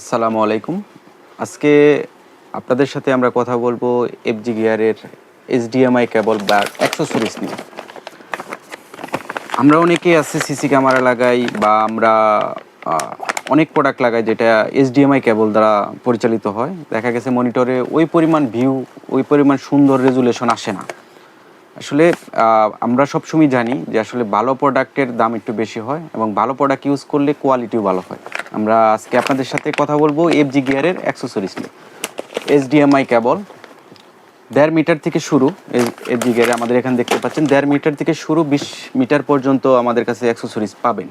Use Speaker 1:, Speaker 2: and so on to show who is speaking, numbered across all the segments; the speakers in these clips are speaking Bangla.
Speaker 1: আসসালামু আলাইকুম। আজকে আপনাদের সাথে আমরা কথা বলব এফজি গিয়ারের এইচডিএমআই কেবল বা অ্যাক্সেসরিজ নিয়ে। আমরা অনেকে আছে সিসি ক্যামেরা লাগাই বা আমরা অনেক প্রোডাক্ট লাগাই যেটা এইচডিএমআই কেবল দ্বারা পরিচালিত হয়। দেখা গেছে মনিটরে ওই পরিমাণ ভিউ ওই পরিমাণ সুন্দর রেজুলেশন আসে না। আসলে আমরা সবসময় জানি যে আসলে ভালো প্রোডাক্টের দাম একটু বেশি হয় এবং ভালো প্রোডাক্ট ইউজ করলে কোয়ালিটিও ভালো হয়। আমরা আজকে আপনাদের সাথে কথা বলব এফজি গিয়ারের অ্যাক্সেসরিজ নিয়ে। এইচডিএমআই কেবল দেড় মিটার থেকে শুরু এফজি গিয়ারে আমাদের এখানে দেখতে পাচ্ছেন, দেড় মিটার থেকে শুরু বিশ মিটার পর্যন্ত আমাদের কাছে অ্যাক্সেসরিজ পাবেন।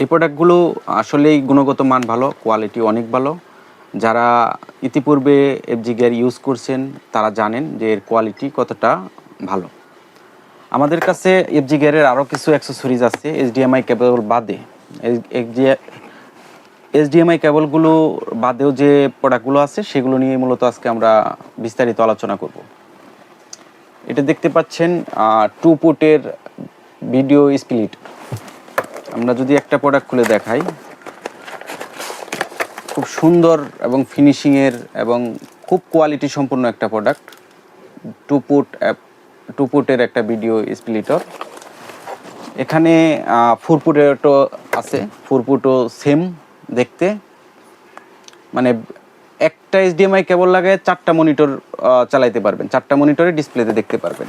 Speaker 1: এই প্রোডাক্টগুলো আসলেই গুণগত মান ভালো কোয়ালিটি অনেক ভালো। যারা ইতিপূর্বে এফজি গিয়ার ইউজ করছেন, তারা জানেন যে এর কোয়ালিটি কতটা ভালো। আমাদের কাছে এফজি গিয়ারের আরও কিছু অ্যাক্সেসরিজ আছে এইচডিএমআই কেবল বাদে। এইচডিএমআই কেবলগুলো বাদেও যে প্রোডাক্টগুলো আছে, সেগুলো নিয়ে মূলত আজকে আমরা বিস্তারিত আলোচনা করব। এটা দেখতে পাচ্ছেন টু পুটের ভিডিও স্প্লিট আমরা যদি একটা প্রোডাক্ট খুলে দেখাই। খুব সুন্দর এবং ফিনিশিংয়ের এবং খুব কোয়ালিটি সম্পন্ন একটা প্রোডাক্ট টু পুট টু পুটের একটা ভিডিও স্প্লিটর এখানে ফোর পুটেরও আছে ফোর পুটও সেম দেখতে। মানে একটা এইচডিএমআই কেবল লাগে চারটা মনিটর চালাইতে পারবেন, চারটা মনিটরে ডিসপ্লেতে দেখতে পারবেন।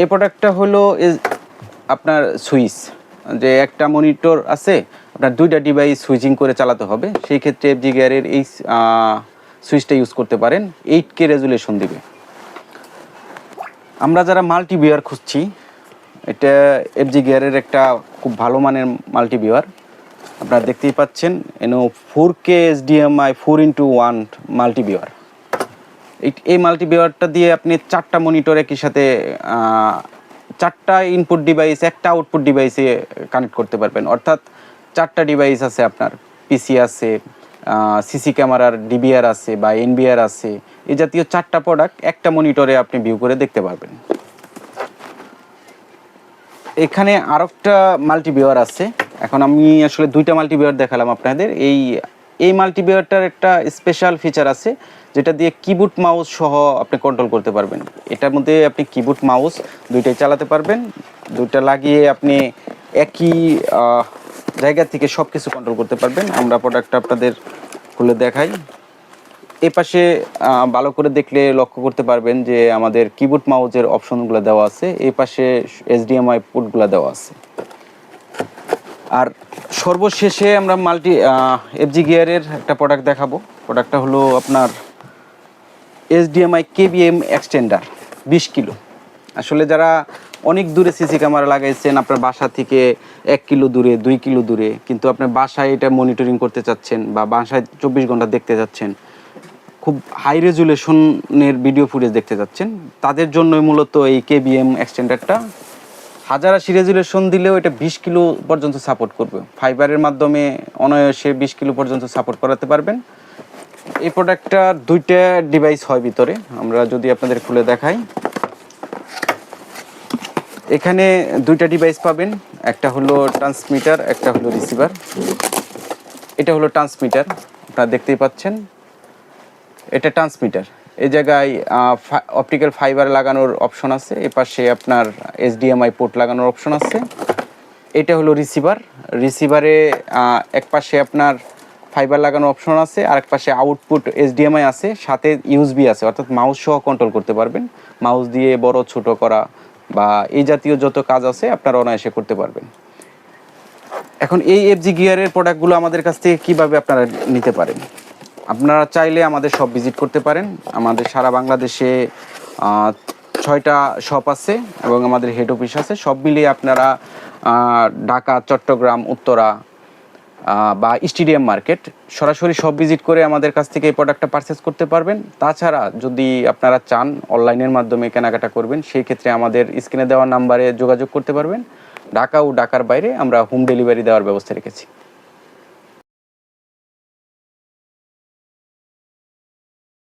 Speaker 1: এই প্রোডাক্টটা হলো আপনার সুইচ, যে একটা মনিটর আছে আপনার দুইটা ডিভাইস সুইচিং করে চালাতে হবে, সেই ক্ষেত্রে এফজি গিয়ারের এই সুইচটা ইউজ করতে পারেন। এইট কে রেজুলেশন দিবে। আমরা যারা মাল্টি বিয়ার খুঁজছি, এটা এফজি গিয়ারের একটা খুব ভালো মানের মাল্টি বিয়ার আপনারা দেখতেই পাচ্ছেন, এনো four K HDMI four into one multi viewer এই মাল্টি বিয়ারটা দিয়ে আপনি চারটা মনিটর একই সাথে চারটা ইনপুট ডিভাইস একটা আউটপুট ডিভাইসে কানেক্ট করতে পারবেন। অর্থাৎ চারটা ডিভাইস আছে আপনার। পিসি আছে সিসি ক্যামেরার ডিবিআর আছে বা এনবিআর আছে। এ জাতীয় চারটা প্রোডাক্ট একটা মনিটরে আপনি ভিউ করে দেখতে পারবেন। এখানে আরেকটা মাল্টিবিয়ার আছে। এখন আমি আসলে দুইটা মাল্টিবিয়ার দেখালাম আপনাদের। এই এই মাল্টিবিয়ারটার একটা স্পেশাল ফিচার আছে, যেটা দিয়ে কিবোর্ড মাউস সহ আপনি কন্ট্রোল করতে পারবেন। এটার মধ্যে আপনি কিবোর্ড মাউস দুইটাই চালাতে পারবেন। দুইটা লাগিয়ে আপনি একই জায়গা থেকে সব কিছু কন্ট্রোল করতে পারবেন। আমরা প্রোডাক্টটা আপনাদের খুলে দেখাই। এ পাশে ভালো করে দেখলে লক্ষ্য করতে পারবেন যে আমাদের কিবোর্ড মাউজের অপশনগুলো দেওয়া আছে। এই পাশে এইচডিএমআই পোর্টগুলো দেওয়া আছে। আর সর্বশেষে আমরা মাল্টি এফজি গিয়ারের একটা প্রোডাক্ট দেখাবো। প্রোডাক্টটা হলো আপনার এইচডিএমআই কেবিএম এক্সটেন্ডার বিশ কিলো। আসলে যারা অনেক দূরে সিসি ক্যামেরা লাগাইছেন, আপনার বাসা থেকে এক কিলো দূরে, দুই কিলো দূরে, কিন্তু আপনার বাসায় এটা মনিটরিং করতে চাচ্ছেন বা বাসায় চব্বিশ ঘণ্টা দেখতে যাচ্ছেন খুব হাই রেজুলেশনের ভিডিও ফুটেজ দেখতে যাচ্ছেন তাদের জন্যই মূলত এই কেবিএম এক্সটেন্ডারটা হাজার আশি রেজুলেশন দিলেও এটা বিশ কিলো পর্যন্ত সাপোর্ট করবে। ফাইবারের মাধ্যমে অনায়াসে বিশ কিলো পর্যন্ত সাপোর্ট করাতে পারবেন। এই প্রোডাক্টটা দুইটা ডিভাইস হয় ভিতরে, আমরা যদি আপনাদের খুলে দেখাই। এখানে দুইটা ডিভাইস পাবেন। একটা হলো ট্রান্সমিটার একটা হলো রিসিভার এটা হলো ট্রান্সমিটার আপনারা দেখতেই পাচ্ছেন। এটা ট্রান্সমিটার এই জায়গায় অপটিক্যাল ফাইবার লাগানোর অপশন আছে। এ পাশে আপনার এইচডিএমআই পোর্ট লাগানোর অপশন আছে। এটা হলো রিসিভার রিসিভারে এক পাশে আপনার ফাইবার লাগানোর অপশন আছে, আর এক পাশে আউটপুট এইচডিএমআই আছে, সাথে ইউজবি আছে, অর্থাৎ মাউস সহ কন্ট্রোল করতে পারবেন। মাউস দিয়ে বড়, ছোট করা বা এই জাতীয় যত কাজ আছে আপনারা অনায়াসে করতে পারবেন। এখন এই এফজি গিয়ারের প্রোডাক্টগুলো আমাদের কাছ থেকে কীভাবে আপনারা নিতে পারেন? আপনারা চাইলে আমাদের সব ভিজিট করতে পারেন। আমাদের সারা বাংলাদেশে ছয়টা শপ আছে এবং আমাদের হেড অফিস আছে। সব মিলিয়ে আপনারা ঢাকা, চট্টগ্রাম, উত্তরা বা স্টেডিয়াম মার্কেট, সরাসরি সব ভিজিট করে আমাদের কাছ থেকে এই প্রোডাক্টটা পারচেস করতে পারবেন। তাছাড়া যদি আপনারা চান অনলাইনের মাধ্যমে কেনাকাটা করবেন, সেই ক্ষেত্রে আমাদের স্ক্রিনে দেওয়া নাম্বারে যোগাযোগ করতে পারবেন। ঢাকা ও ঢাকার বাইরে আমরা হোম ডেলিভারি দেওয়ার ব্যবস্থা রেখেছি।